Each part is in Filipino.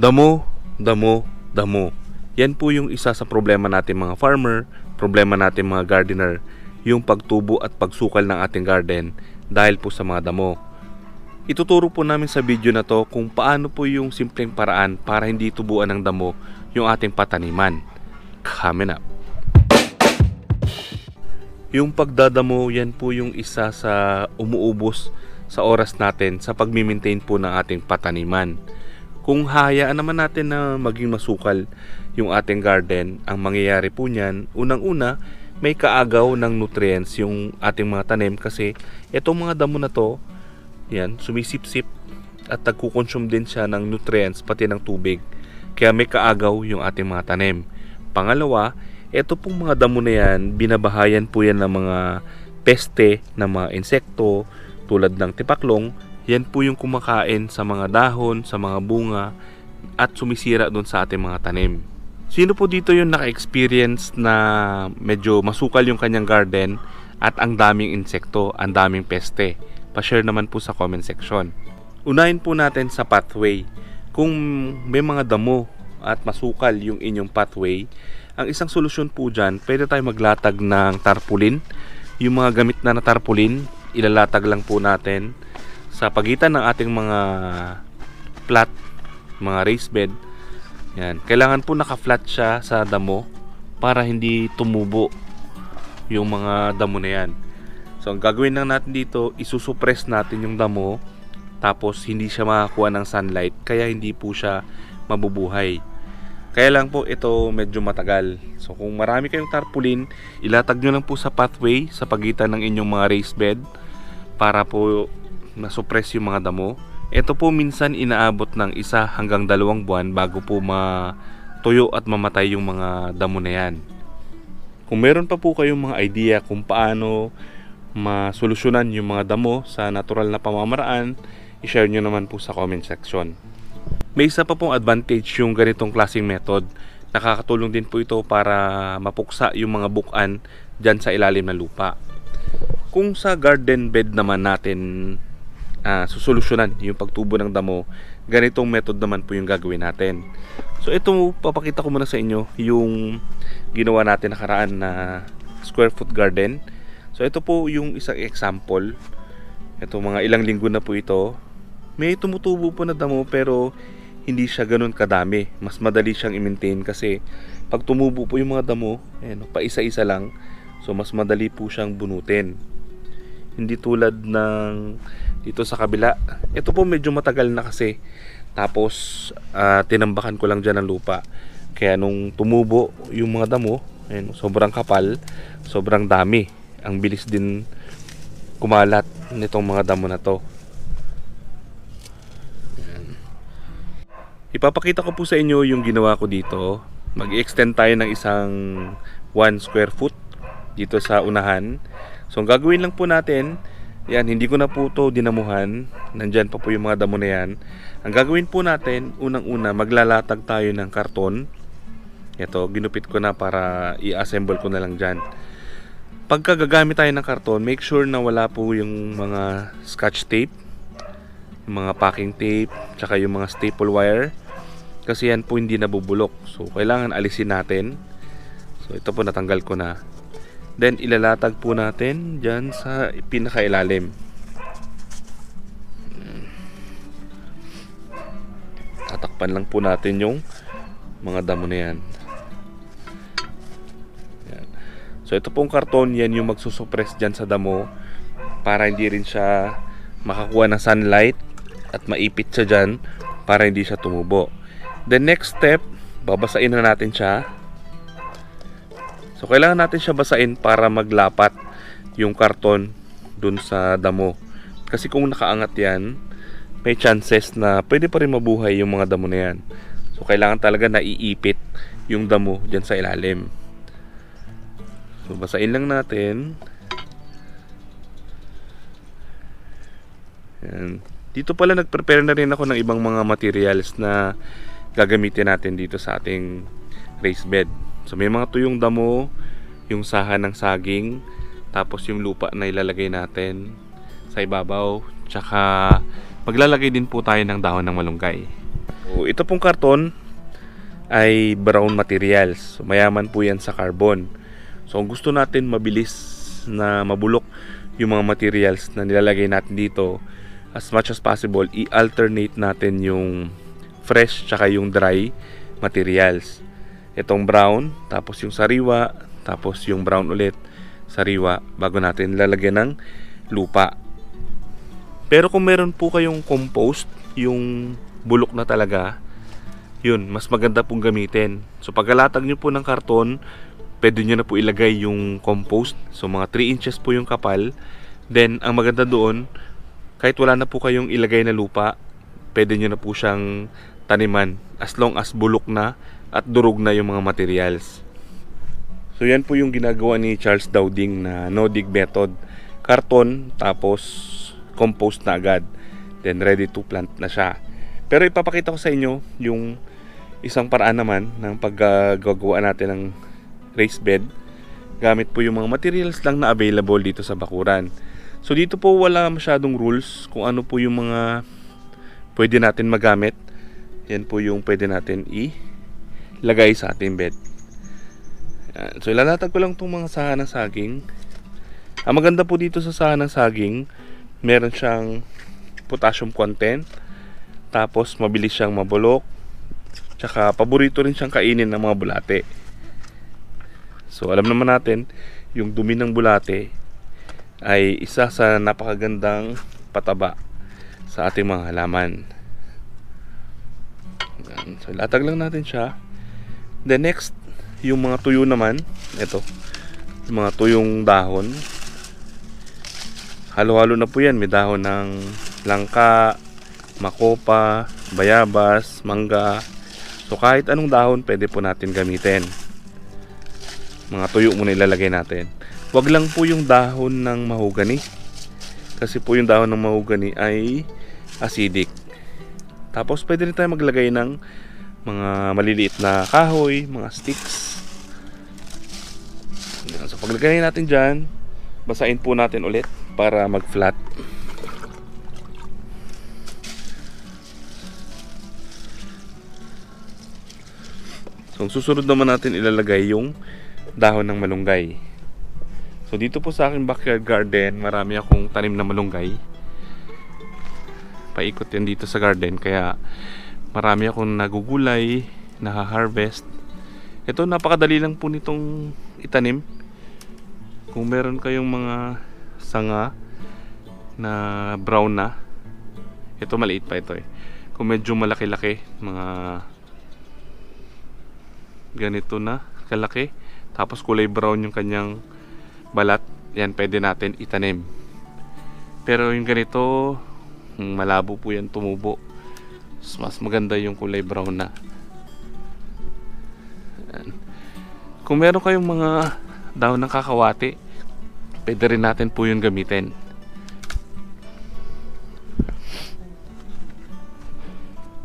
Damo, damo, damo. Yan po yung isa sa problema natin mga farmer, problema natin mga gardener, yung pagtubo at pagsukal ng ating garden dahil po sa mga damo. Ituturo po namin sa video na to kung paano po yung simpleng paraan para hindi tubuan ng damo yung ating pataniman. Coming up. Yung pagdadamo, yan po yung isa sa umuubos sa oras natin sa pagmi-maintain po ng ating pataniman. Kung hayaan naman natin na maging masukal yung ating garden, ang mangyayari po niyan, unang-una, may kaagaw ng nutrients yung ating mga tanim kasi itong mga damo na to, yan, sumisip-sip at nagkukonsume din siya ng nutrients pati ng tubig. Kaya may kaagaw yung ating mga tanim. Pangalawa, ito pong mga damo na yan, binabahayan po yan ng mga peste ng mga insekto tulad ng tipaklong. Yan po yung kumakain sa mga dahon, sa mga bunga at sumisira doon sa ating mga tanim. Sino po dito yung naka-experience na medyo masukal yung kanyang garden at ang daming insekto, ang daming peste? Pa-share naman po sa comment section. Unahin po natin sa pathway. Kung may mga damo at masukal yung inyong pathway, ang isang solusyon po dyan, pwede tayo maglatag ng tarpaulin. Yung mga gamit na na tarpaulin, ilalatag lang po natin sa pagitan ng ating mga flat, mga raised bed. Yan. Kailangan po naka-flat siya sa damo para hindi tumubo yung mga damo na yan. So, ang gagawin lang natin dito, isusupress natin yung damo tapos hindi siya makakuha ng sunlight kaya hindi po siya mabubuhay. Kaya lang po ito medyo matagal. So kung marami kayong tarpaulin, ilatag nyo lang po sa pathway sa pagitan ng inyong mga raised bed para po nasuppress yung mga damo. Ito po minsan inaabot ng isa hanggang dalawang buwan bago po matuyo at mamatay yung mga damo na yan. Kung meron pa po kayong mga idea kung paano masolusyonan yung mga damo sa natural na pamamaraan, i-share nyo naman po sa comment section. May isa pa pong advantage yung ganitong klaseng method. Nakakatulong din po ito para mapuksa yung mga bukan dyan sa ilalim ng lupa. Kung sa garden bed naman natin ah, susolusyonan yung pagtubo ng damo, ganitong method naman po yung gagawin natin. So ito papakita ko muna sa inyo yung ginawa natin nakaraan na square foot garden. So ito po yung isang example. Ito mga ilang linggo na po ito. May tumutubo po na damo pero hindi siya ganun kadami. Mas madali siyang i-maintain kasi pag tumubo po yung mga damo, ayan, pa isa-isa lang. So mas madali po siyang bunutin. Hindi tulad ng dito sa kabila. Ito po medyo matagal na kasi. Tapos ah, tinambakan ko lang dyan ng lupa. Kaya nung tumubo yung mga damo, ayan, sobrang kapal, sobrang dami. Ang bilis din kumalat nitong mga damo na to. Ipapakita ko po sa inyo yung ginawa ko dito. Mag-extend tayo ng isang 1 square foot dito sa unahan. So, ang gagawin lang po natin, yan, hindi ko na po to dinamuhan. Nandyan pa po yung mga damo na yan. Ang gagawin po natin, unang-una, maglalatag tayo ng karton. Ito, ginupit ko na para i-assemble ko na lang dyan. Pagka gagamit tayo ng karton, make sure na wala po yung mga scotch tape yung mga packing tape, tsaka yung mga staple wire. Kasi yan po hindi nabubulok. So, kailangan alisin natin. So, ito po natanggal ko na. Then, ilalatag po natin dyan sa pinakailalim. Tatakpan lang po natin yung mga damo na yan. yan. So, ito pong karton, yan yung magsusuppress dyan sa damo para hindi rin siya makakuha ng sunlight at maipit siya dyan para hindi siya tumubo. The next step, babasain na natin siya. So, kailangan natin siya basain para maglapat yung karton dun sa damo. Kasi kung nakaangat yan, may chances na pwede pa rin mabuhay yung mga damo na yan. So, kailangan talaga na iipit yung damo dyan sa ilalim. So, basain lang natin. Yan. Dito pala nag-prepare na rin ako ng ibang mga materials na gagamitin natin dito sa ating raised bed. So may mga tuyong damo, yung sahan ng saging, tapos yung lupa na ilalagay natin sa ibabaw, tsaka maglalagay din po tayo ng dahon ng malunggay. So, ito pong karton ay brown materials. So, mayaman po yan sa carbon. So kung gusto natin mabilis na mabulok yung mga materials na nilalagay natin dito, as much as possible, i-alternate natin yung fresh tsaka yung dry materials. Itong brown, tapos yung sariwa, tapos yung brown ulit, sariwa, bago natin lalagyan ng lupa. Pero kung meron po kayong compost, yung bulok na talaga, yun, mas maganda pong gamitin. So pagkalatag nyo po ng karton, pwede nyo na po ilagay yung compost. So mga 3 inches po yung kapal. Then ang maganda doon, kahit wala na po kayong ilagay na lupa, pwede nyo na po siyang taniman as long as bulok na at durog na yung mga materials. So yan po yung ginagawa ni Charles Dowding na no dig method. Karton tapos compost na agad. Then ready to plant na siya. Pero ipapakita ko sa inyo yung isang paraan naman ng paggagawa natin ng raised bed gamit po yung mga materials lang na available dito sa Bakuran. So dito po wala masyadong rules kung ano po yung mga pwede natin magamit. Yan po yung pwede natin i-lagay sa ating bed. Yan. So ilalatag ko lang itong mga saha ng saging. Ang maganda po dito sa saha ng saging, meron siyang potassium content. Tapos mabilis siyang mabulok. Tsaka paborito rin siyang kainin ng mga bulate. So alam naman natin, yung dumi ng bulate ay isa sa napakagandang pataba sa ating mga halaman. So latag lang natin siya. The next, yung mga tuyo naman, ito, yung mga tuyong dahon. Halo-halo na po yan. May dahon ng langka, makopa, bayabas, mangga. So kahit anong dahon pwede po natin gamitin. Mga tuyo muna ilalagay natin. Huwag lang po yung dahon ng mahogany. Kasi po yung dahon ng mahogany ay acidic. Tapos pwede rin tayo maglagay ng mga maliliit na kahoy, mga sticks. So paglagay natin dyan, basahin po natin ulit para mag-flat. So, susunod naman natin ilalagay yung dahon ng malunggay. So, dito po sa aking backyard garden, marami akong tanim na malunggay. Paikot yan dito sa garden, kaya marami akong nagugulay, naha-harvest. Ito, napakadali lang po nitong itanim. Kung meron kayong mga sanga na brown na, ito maliit pa ito eh. Kung medyo malaki-laki, mga ganito na kalaki tapos kulay brown yung kanyang balat yan pwede natin itanim pero yung ganito malabo po yan tumubo mas, maganda yung kulay brown na kung meron kayong mga dahon ng kakawati pwede rin natin po yung gamitin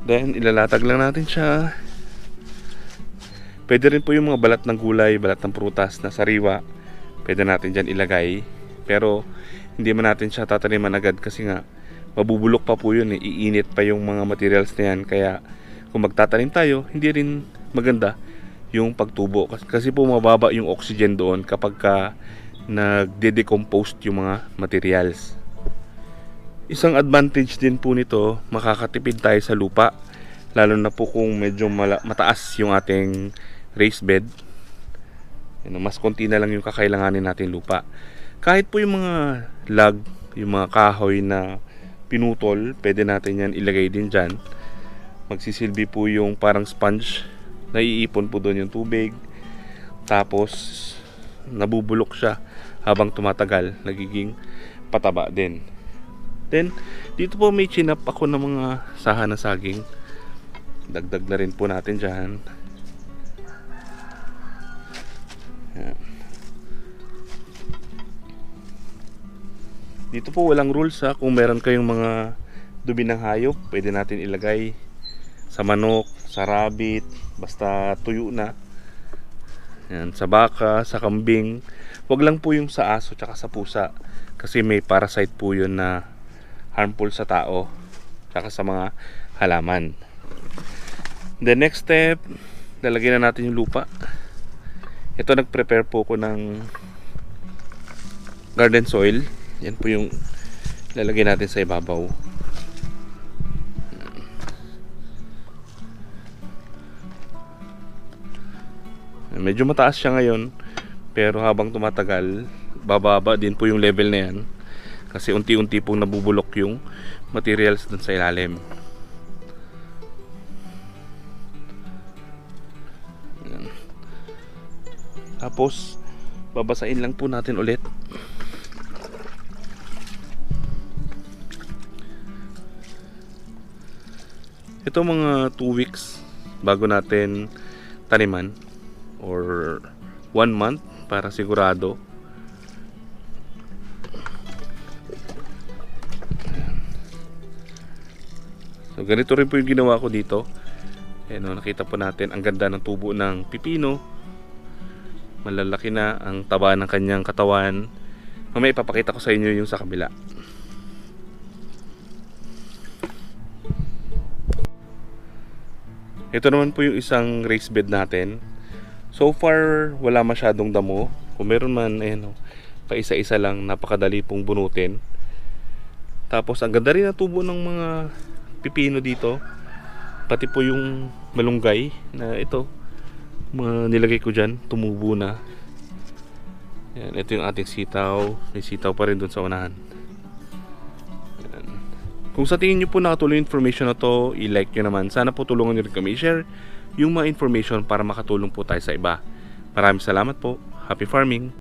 then ilalatag lang natin siya Pwede rin po yung mga balat ng gulay, balat ng prutas na sariwa. Pwede natin dyan ilagay. Pero hindi man natin siya tataniman agad kasi nga mabubulok pa po yun eh. Iinit pa yung mga materials na yan. Kaya kung magtatanim tayo, hindi rin maganda yung pagtubo. Kasi, po mababa yung oxygen doon kapag ka nagde-decompose yung mga materials. Isang advantage din po nito, makakatipid tayo sa lupa. Lalo na po kung medyo mataas yung ating raised bed. Yan, mas konti na lang yung kakailanganin natin lupa. Kahit po yung mga log, yung mga kahoy na pinutol, pwede natin yan ilagay din dyan. Magsisilbi po yung parang sponge. Naiipon po doon yung tubig. Tapos, nabubulok siya habang tumatagal. Nagiging pataba din. Then, dito po may chinap ako ng mga saha na saging. Dagdag na rin po natin dyan. Yan. Dito po walang rules ha. Kung meron kayong mga dumi ng hayop, pwede natin ilagay sa manok, sa rabbit, basta tuyo na. Yan, sa baka, sa kambing. Huwag lang po yung sa aso tsaka sa pusa. Kasi may parasite po yun na harmful sa tao tsaka sa mga halaman. The next step, lalagyan na natin yung lupa. Ito nag-prepare po ko ng garden soil. Yan po yung lalagyan natin sa ibabaw. Medyo mataas siya ngayon, pero habang tumatagal, bababa din po yung level na yan. Kasi unti-unti pong nabubulok yung materials dun sa ilalim. Tapos, babasain lang po natin ulit. Ito mga 2 weeks bago natin taniman or 1 month para sigurado. So ganito rin po yung ginawa ko dito. Ayan o, nakita po natin ang ganda ng tubo ng pipino. Malalaki na ang taba ng kanyang katawan. Mamaya ipapakita ko sa inyo yung sa kabila. Ito naman po yung isang raised bed natin. So far, wala masyadong damo. Kung meron man, ayan o, pa isa-isa lang, napakadali pong bunutin. Tapos, ang ganda rin na tubo ng mga pipino dito. Pati po yung malunggay na ito, mga nilagay ko dyan, tumubo na. Yan, ito yung ating sitaw. May sitaw pa rin dun sa unahan. Kung sa tingin nyo po nakatuloy yung information na to, i-like nyo naman. Sana po tulungan nyo rin kami i-share yung mga information para makatulong po tayo sa iba. Maraming salamat po. Happy farming!